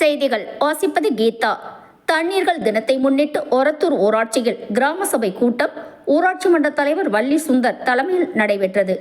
செய்திகள் வாசிப்பது கீதா. தண்ணீர்கள் தினத்தை முன்னிட்டு ஒரத்தூர் ஊராட்சியில் கிராம சபை கூட்டம் ஊராட்சி மன்ற தலைவர் வள்ளி சுந்தர் தலைமையில் நடைபெற்றது.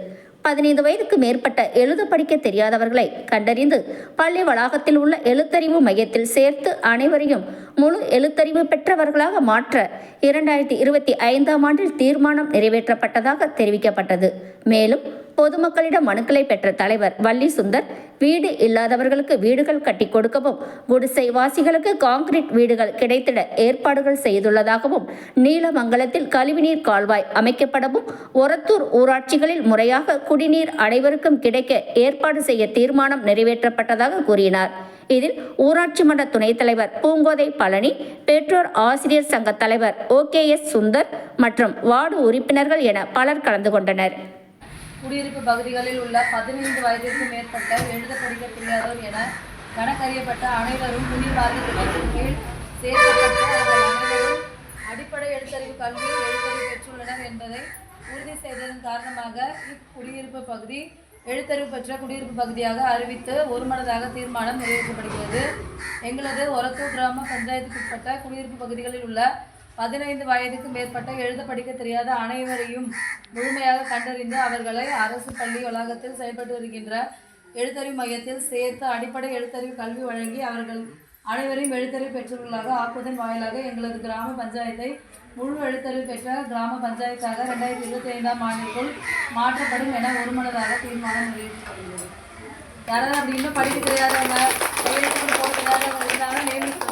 பதினைந்து வயதுக்கு மேற்பட்ட எழுத படிக்க தெரியாதவர்களை கண்டறிந்து பள்ளி வளாகத்தில் உள்ள எழுத்தறிவு மையத்தில் சேர்த்து அனைவரையும் முழு எழுத்தறிவு பெற்றவர்களாக மாற்ற இரண்டாயிரத்தி இருபத்தி ஐந்தாம் ஆண்டில் தீர்மானம் நிறைவேற்றப்பட்டதாக தெரிவிக்கப்பட்டது. மேலும் பொதுமக்களிடம் மனுக்களை பெற்ற தலைவர் வள்ளி சுந்தர் வீடு இல்லாதவர்களுக்கு வீடுகள் கட்டி கொடுக்கவும் குடிசை வாசிகளுக்கு காங்கிரீட் வீடுகள் கிடைத்திட ஏற்பாடுகள் செய்துள்ளதாகவும் நீலமங்கலத்தில் கழிவுநீர் கால்வாய் அமைக்கப்படவும் ஒரத்தூர் ஊராட்சிகளில் முறையாக குடிநீர் அனைவருக்கும் கிடைக்க ஏற்பாடு செய்ய தீர்மானம் நிறைவேற்றப்பட்டதாக கூறினார். இதில் ஊராட்சி மன்ற துணைத் தலைவர் பூங்கோதை பழனி பெற்றோர் ஆசிரியர் சங்க தலைவர் ஓ கே எஸ் சுந்தர் மற்றும் வார்டு உறுப்பினர்கள் என பலர் கலந்து கொண்டனர். குடியிருப்பு பகுதிகளில் உள்ள பதினைந்து வயதிற்கு மேற்பட்ட எழுத படிக்க தெரியாதோர் என கணக்கறியப்பட்ட அனைவரும் குடிநீர் திட்டத்தின் கீழ் சேர்க்கப்பட்டு அவர்கள் அனைவரும் அடிப்படை எழுத்தறிவு கல்வியில் எழுத்தறிவு பெற்றுள்ளனர் என்பதை உறுதி செய்ததன் காரணமாக இக்குடியிருப்பு பகுதி எழுத்தறிவு பெற்ற குடியிருப்பு பகுதியாக அறிவித்து ஒருமனதாக தீர்மானம் நிறைவேற்றப்படுகிறது. எங்களது ஒரத்தூர் கிராம பஞ்சாயத்துக்குட்பட்ட குடியிருப்பு பகுதிகளில் உள்ள பதினைந்து வயதுக்கு மேற்பட்ட எழுத படிக்க தெரியாத அனைவரையும் முழுமையாக கண்டறிந்து அவர்களை அரசு பள்ளி வளாகத்தில் செயல்பட்டு வருகின்ற எழுத்தறிவு மையத்தில் சேர்த்து அடிப்படை எழுத்தறிவு கல்வி வழங்கி அவர்கள் அனைவரையும் எழுத்தறிவு பெற்றவர்களாக ஆக்குவதன் வாயிலாக எங்களது கிராம பஞ்சாயத்தை முழு எழுத்தறிவு பெற்ற கிராம பஞ்சாயத்தாக ரெண்டாயிரத்தி இருபத்தி ஐந்தாம் ஆண்டிற்குள் மாற்றப்படும் என ஒருமனதாக தீர்மானம் நிறைவேற்றப்படுகிறது யாராவது அப்படி இன்னும் படிக்க தெரியாதவங்க போட தெரியாதவங்க இருந்தாலும் நேரில்